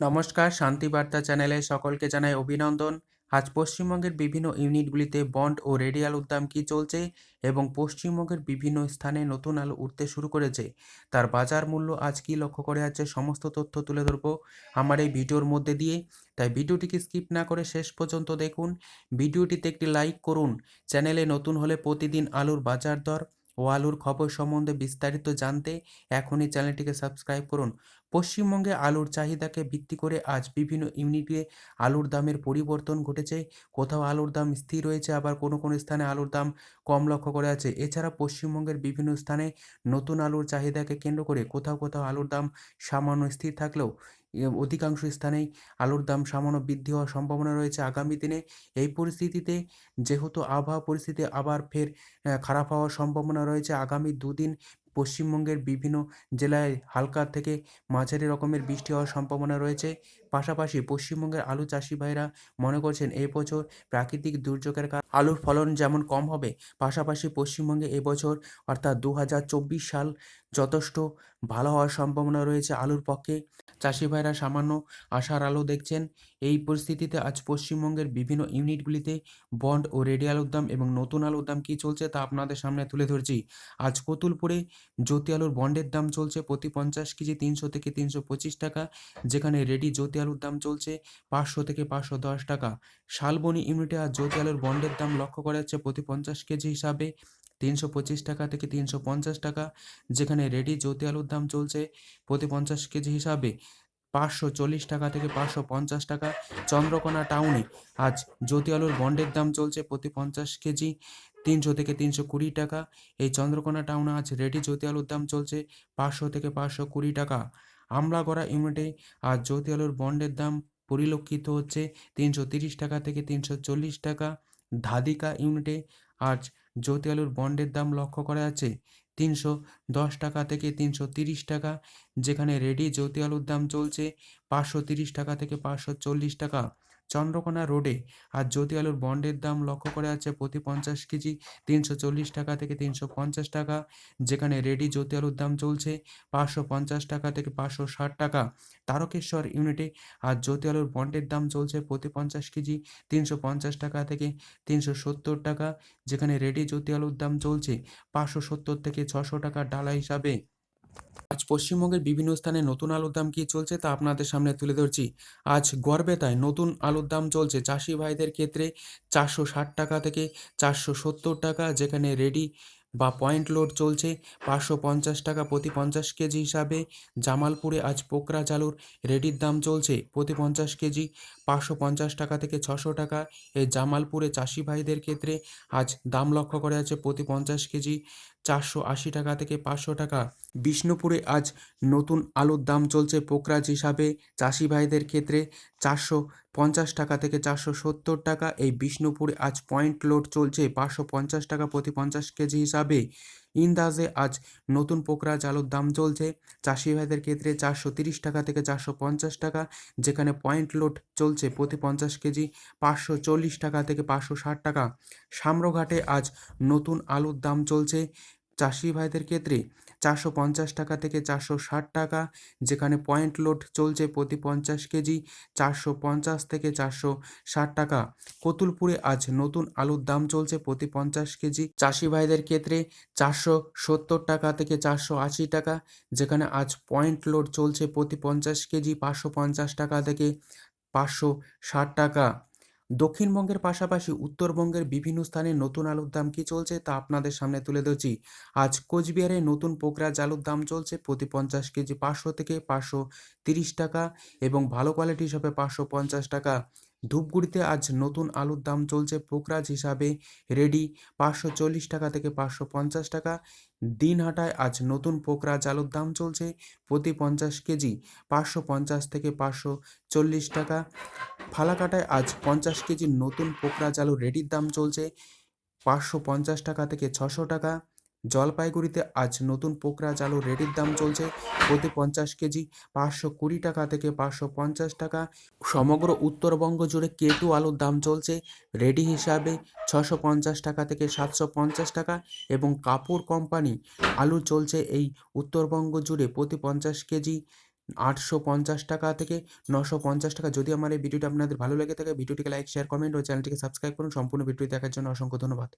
নমস্কার শান্তিবার্তা চ্যানেলে সকলকে জানাই অভিনন্দন। আজ পশ্চিমবঙ্গের বিভিন্ন ইউনিটগুলিতে বন্ড ও রেডিয়াল উদ্যাম কী চলছে এবং পশ্চিমবঙ্গের বিভিন্ন স্থানে নতুন আলো উঠতে শুরু করেছে, তার বাজার মূল্য আজ কী লক্ষ্য করে আছে সমস্ত তথ্য তুলে ধরবো আমার এই ভিডিওর মধ্যে দিয়ে। তাই ভিডিওটিকে স্কিপ না করে শেষ পর্যন্ত দেখুন। ভিডিওটিতে একটি লাইক করুন। চ্যানেলে নতুন হলে প্রতিদিন আলুর বাজার দর ও আলুর খবর সম্বন্ধে বিস্তারিত জানতে এখনই চ্যানেলটিকে সাবস্ক্রাইব করুন। পশ্চিমবঙ্গে আলুর চাহিদাকে ভিত্তি করে আজ বিভিন্ন ইউনিটে আলুর দামের পরিবর্তন ঘটেছে। কোথাও আলুর দাম স্থির রয়েছে, আবার কোনো কোনো স্থানে আলুর দাম কম লক্ষ্য করে আছে এছাড়া পশ্চিমবঙ্গের বিভিন্ন স্থানে নতুন আলুর চাহিদাকে কেন্দ্র করে কোথাও কোথাও আলুর দাম সামান্য স্থির থাকলেও অধিকাংশ স্থানেই আলুর দাম সামান্য বৃদ্ধি হওয়ার সম্ভাবনা রয়েছে। আগামী দিনে এই পরিস্থিতিতে যেহেতু আবহাওয়া পরিস্থিতি আবার ফের খারাপ হওয়ার সম্ভাবনা রয়েছে। আগামী দুদিন পশ্চিমবঙ্গের বিভিন্ন জেলায় হালকা থেকে মাঝারি রকমের বৃষ্টি হওয়ার সম্ভাবনা রয়েছে। পাশাপাশি পশ্চিমবঙ্গের আলু চাষি ভাইরা মনে করছেন এই বছর প্রাকৃতিক দুর্যোগের কারণে আলুর ফলন যেমন কম হবে, পাশাপাশি পশ্চিমবঙ্গে এবছর অর্থাৎ দু হাজার চব্বিশ সাল যথেষ্ট ভালো হওয়ার সম্ভাবনা রয়েছে আলুর পক্ষে। চাষি ভাইরা সামান্য আশার আলো দেখছেন। এই পরিস্থিতিতে আজ পশ্চিমবঙ্গের বিভিন্ন ইউনিটগুলিতে বন্ড ও রেডিয়াল উদ্যাম এবং নতুন আলুর দাম কী চলছে তা আপনাদের সামনে তুলে ধরছি। আজ কতুলপুরে জ্যোতি আলুর বন্ডের দাম চলছে প্রতি পঞ্চাশ কেজি তিনশো থেকে তিনশো পঁচিশ টাকা, যেখানে রেডি জ্যোতি আলুর দাম চলছে পাঁচশো থেকে পাঁচশো দশ টাকা। শালবনি ইউনিটে আর জ্যোতি আলুর বন্ডের দাম লক্ষ্য করা যাচ্ছে প্রতি পঞ্চাশ কেজি হিসাবে তিনশো পঁচিশ টাকা থেকে তিনশো পঞ্চাশ টাকা, যেখানে রেডি জ্যোতি আলুর দাম চলছে প্রতি পঞ্চাশ কেজি হিসাবে পাঁচশো চল্লিশ টাকা থেকে পাঁচশো পঞ্চাশ টাকা। চন্দ্রকোনা টাউনে আজ জ্যোতি আলুর বন্ডের দাম চলছে প্রতি পঞ্চাশ কেজি তিনশো থেকে তিনশো কুড়ি টাকা। এই চন্দ্রকোনা টাউনে আজ রেডি জ্যোতি আলুর দাম চলছে পাঁচশো থেকে পাঁচশো কুড়ি টাকা। আমলাগড়া ইউনিটে আজ জ্যোতি আলুর বন্ডের দাম পরিলক্ষিত হচ্ছে তিনশো তিরিশ টাকা থেকে তিনশো চল্লিশ টাকা। ধাদিকা ইউনিটে আজ জ্যোতি আলুর বন্ডের দাম লক্ষ্য করা যাচ্ছে তিনশো দশ টাকা থেকে তিনশো তিরিশ টাকা, যেখানে রেডি জ্যোতি আলুর দাম চলছে পাঁচশো তিরিশ টাকা থেকে পাঁচশো চল্লিশ টাকা। চন্দ্রকোনা রোডে আর জ্যোতি আলুর বন্ডের দাম লক্ষ্য করে আছে প্রতি পঞ্চাশ কেজি তিনশো চল্লিশ টাকা থেকে তিনশো পঞ্চাশ টাকা, যেখানে রেডি জ্যোতি আলুর দাম চলছে পাঁচশো পঞ্চাশ টাকা থেকে পাঁচশো ষাট টাকা। তারকেশ্বর ইউনিটে আর জ্যোতি আলুর বন্ডের দাম চলছে প্রতি পঞ্চাশ কেজি তিনশো পঞ্চাশ টাকা থেকে তিনশো সত্তর টাকা, যেখানে রেডি জ্যোতি আলুর দাম চলছে পাঁচশো সত্তর থেকে ছশো টাকা ডালা হিসাবে। আজ পশ্চিমবঙ্গের বিভিন্ন স্থানে নতুন আলুর দাম কী চলছে তা আপনাদের সামনে তুলে ধরছি। আজ গড়বেতায় নতুন আলুর দাম চলছে চাষি ভাইদের ক্ষেত্রে চারশো ষাট টাকা থেকে চারশো সত্তর টাকা, যেখানে রেডি বা পয়েন্ট লোড চলছে পাঁচশো পঞ্চাশ টাকা প্রতি পঞ্চাশ কেজি হিসাবে। জামালপুরে আজ পোকরা চালুর রেডির দাম চলছে প্রতি পঞ্চাশ কেজি পাঁচশো পঞ্চাশ টাকা থেকে ছশো টাকা। এই জামালপুরে চাষি ভাইদের ক্ষেত্রে আজ দাম লক্ষ্য করা যাচ্ছে প্রতি পঞ্চাশ কেজি চারশো আশি টাকা থেকে পাঁচশো টাকা। বিষ্ণুপুরে আজ নতুন আলুর দাম চলছে পোকরাজ হিসাবে। চাষি ভাইদের ক্ষেত্রে চারশো পঞ্চাশ টাকা থেকে চারশো সত্তর টাকা। এই বিষ্ণুপুরে আজ পয়েন্ট লোড চলছে পাঁচশো পঞ্চাশ টাকা প্রতি পঞ্চাশ কেজি হিসাবে। ইন্দাজে আজ নতুন পোকরা আলুর দাম চলছে। চাষি ভাইদের ক্ষেত্রে চারশো তিরিশ টাকা থেকে চারশো পঞ্চাশ টাকা, যেখানে পয়েন্ট লোড চলছে প্রতি পঞ্চাশ কেজি পাঁচশো চল্লিশ টাকা থেকে পাঁচশো ষাট টাকা। সাম্রঘাটে আজ নতুন আলুর দাম চলছে চাষি ভাইদের ক্ষেত্রে চারশো পঞ্চাশ টাকা থেকে চারশো ষাট টাকা, যেখানে পয়েন্ট লোড চলছে প্রতি পঞ্চাশ কেজি চারশো পঞ্চাশ থেকে চারশো ষাট টাকা। কতুলপুরে আজ নতুন আলুর দাম চলছে প্রতি পঞ্চাশ কেজি। চাষি ভাইদের ক্ষেত্রে চারশো সত্তর টাকা থেকে চারশো আশি টাকা, যেখানে আজ পয়েন্ট লোড চলছে প্রতি পঞ্চাশ কেজি পাঁচশো পঞ্চাশ টাকা থেকে পাঁচশো ষাট টাকা। দক্ষিণবঙ্গের পাশাপাশি উত্তরবঙ্গের বিভিন্ন স্থানে নতুন আলুর দাম কী চলছে তা আপনাদের সামনে তুলে ধরছি। আজ কোচবিহারে নতুন পোকরাজ আলুর দাম চলছে প্রতি পঞ্চাশ কেজি পাঁচশো থেকে পাঁচশো তিরিশ টাকা এবং ভালো কোয়ালিটি হিসাবে পাঁচশো পঞ্চাশ টাকা। ধূপগুড়িতে আজ নতুন আলুর দাম চলছে পোকরাজ হিসাবে। রেডি, পাঁচশো চল্লিশ টাকা থেকে পাঁচশো পঞ্চাশ টাকা। দিনহাটায় আজ নতুন পোকরাজ আলুর দাম চলছে প্রতি পঞ্চাশ কেজি পাঁচশো পঞ্চাশ থেকে পাঁচশো চল্লিশ টাকা। ফালাকাটায় আজ পঞ্চাশ কেজি নতুন পোকরাজ আলু রেডির দাম চলছে পাঁচশো পঞ্চাশ টাকা থেকে ছশো টাকা। জলপাইগুড়িতে আজ নতুন পোকরা আলু রেডির দাম চলছে প্রতি পঞ্চাশ কেজি পাঁচশো কুড়ি টাকা থেকে পাঁচশো পঞ্চাশ টাকা। সমগ্র উত্তরবঙ্গ জুড়ে কেটু আলুর দাম চলছে রেডি হিসাবে ছশো পঞ্চাশ টাকা থেকে সাতশো পঞ্চাশ টাকা এবং কাপড় কোম্পানি আলু চলছে এই উত্তরবঙ্গ জুড়ে প্রতি পঞ্চাশ কেজি আটশো পঞ্চাশ টাকা থেকে নশো পঞ্চাশ টাকা। যদি আমার এই ভিডিওটি আপনাদের ভালো লেগে থাকে, ভিডিওটিকে লাইক শেয়ার কমেন্ট ও চ্যানেলটিকে সাবস্ক্রাইব করুন। সম্পূর্ণ ভিডিওটি দেখার জন্য অসংখ্য ধন্যবাদ।